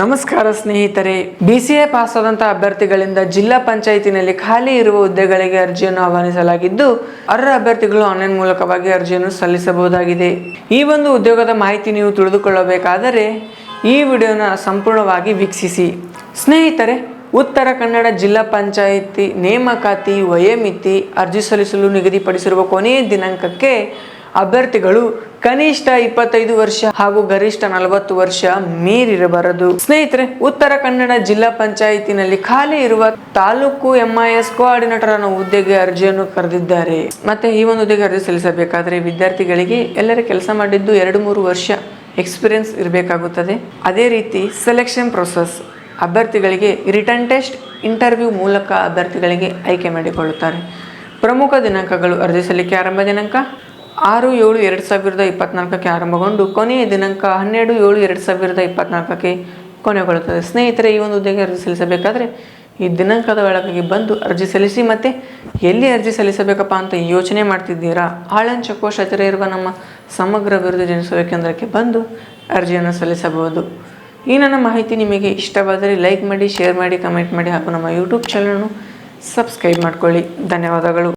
ನಮಸ್ಕಾರ ಸ್ನೇಹಿತರೆ B C A pass ಅಭ್ಯರ್ಥಿಗಳಿಂದ ಜಿಲ್ಲಾ ಪಂಚಾಯತಿನಲ್ಲಿ ಖಾಲಿ ಇರುವ ಹುದ್ದೆಗಳಿಗೆ ಅರ್ಜಿಯನ್ನು ಆಹ್ವಾನಿಸಲಾಗಿದ್ದು, ಅರ್ಹ ಅಭ್ಯರ್ಥಿಗಳು ಆನ್ಲೈನ್ ಮೂಲಕವಾಗಿ ಅರ್ಜಿಯನ್ನು ಸಲ್ಲಿಸಬಹುದಾಗಿದೆ. ಈ ಒಂದು ಉದ್ಯೋಗದ ಮಾಹಿತಿ ನೀವು ತಿಳಿದುಕೊಳ್ಳಬೇಕಾದರೆ, ಈ ವಿಡಿಯೋನ ಸಂಪೂರ್ಣವಾಗಿ ವೀಕ್ಷಿಸಿ. ಸ್ನೇಹಿತರೆ, ಉತ್ತರ ಕನ್ನಡ ಜಿಲ್ಲಾ ಪಂಚಾಯಿತಿ ನೇಮಕಾತಿ, ವಯೋಮಿತಿ ಅರ್ಜಿ ಸಲ್ಲಿಸಲು ನಿಗದಿಪಡಿಸಿರುವ ಕೊನೆಯ ದಿನಾಂಕಕ್ಕೆ ಅಭ್ಯರ್ಥಿಗಳು ಕನಿಷ್ಠ ಇಪ್ಪತ್ತೈದು ವರ್ಷ ಹಾಗೂ ಗರಿಷ್ಠ ನಲವತ್ತು ವರ್ಷ ಮೀರಿರಬಾರದು. ಸ್ನೇಹಿತರೆ, ಉತ್ತರ ಕನ್ನಡ ಜಿಲ್ಲಾ ಪಂಚಾಯಿತಿನಲ್ಲಿ ಖಾಲಿ ಇರುವ ತಾಲೂಕು ಎಂಐಎಸ್ ಕೋಆರ್ಡಿನೇಟರ್ ಅನ್ನೋ ಹುದ್ದೆಗೆ ಅರ್ಜಿಯನ್ನು ಕರೆದಿದ್ದಾರೆ. ಮತ್ತೆ ಈ ಒಂದು ಹುದ್ದೆಗೆ ಅರ್ಜಿ ಸಲ್ಲಿಸಬೇಕಾದ್ರೆ ವಿದ್ಯಾರ್ಥಿಗಳಿಗೆ ಎಲ್ಲರ ಕೆಲಸ ಮಾಡಿದ್ದು ಎರಡು ಮೂರು ವರ್ಷ ಎಕ್ಸ್ಪೀರಿಯನ್ಸ್ ಇರಬೇಕಾಗುತ್ತದೆ. ಅದೇ ರೀತಿ ಸೆಲೆಕ್ಷನ್ ಪ್ರೊಸೆಸ್ ಅಭ್ಯರ್ಥಿಗಳಿಗೆ ರಿಟರ್ನ್ ಟೆಸ್ಟ್ ಇಂಟರ್ವ್ಯೂ ಮೂಲಕ ಅಭ್ಯರ್ಥಿಗಳಿಗೆ ಆಯ್ಕೆ ಮಾಡಿಕೊಳ್ಳುತ್ತಾರೆ. ಪ್ರಮುಖ ದಿನಾಂಕಗಳು ಅರ್ಜಿ ಸಲ್ಲಿಕೆ ಆರಂಭ ದಿನಾಂಕ ಆರು ಏಳು ಎರಡು ಸಾವಿರದ ಇಪ್ಪತ್ನಾಲ್ಕಕ್ಕೆ ಆರಂಭಗೊಂಡು ಕೊನೆಯ ದಿನಾಂಕ ಹನ್ನೆರಡು ಏಳು ಎರಡು ಸಾವಿರದ ಇಪ್ಪತ್ನಾಲ್ಕಕ್ಕೆ ಕೊನೆಗೊಳ್ಳುತ್ತದೆ. ಸ್ನೇಹಿತರೆ, ಈ ಒಂದು ಹುದ್ದೆಗೆ ಅರ್ಜಿ ಸಲ್ಲಿಸಬೇಕಾದರೆ ಈ ದಿನಾಂಕದ ಒಳಗಾಗಿ ಬಂದು ಅರ್ಜಿ ಸಲ್ಲಿಸಿ ಮತ್ತು ಎಲ್ಲಿ ಅರ್ಜಿ ಸಲ್ಲಿಸಬೇಕಪ್ಪ ಅಂತ ಯೋಚನೆ ಮಾಡ್ತಿದ್ದೀರಾ? ಆಳಂಚ ಕೋಶ ಹತ್ತಿರ ಇರುವ ನಮ್ಮ ಸಮಗ್ರ ಅಭಿವೃದ್ಧಿ ಜನಿಸುವ ಕೇಂದ್ರಕ್ಕೆ ಬಂದು ಅರ್ಜಿಯನ್ನು ಸಲ್ಲಿಸಬಹುದು. ಈ ನನ್ನ ಮಾಹಿತಿ ನಿಮಗೆ ಇಷ್ಟವಾದರೆ ಲೈಕ್ ಮಾಡಿ, ಶೇರ್ ಮಾಡಿ, ಕಮೆಂಟ್ ಮಾಡಿ ಹಾಗೂ ನಮ್ಮ ಯೂಟ್ಯೂಬ್ ಚಾನಲನ್ನು ಸಬ್ಸ್ಕ್ರೈಬ್ ಮಾಡ್ಕೊಳ್ಳಿ. ಧನ್ಯವಾದಗಳು.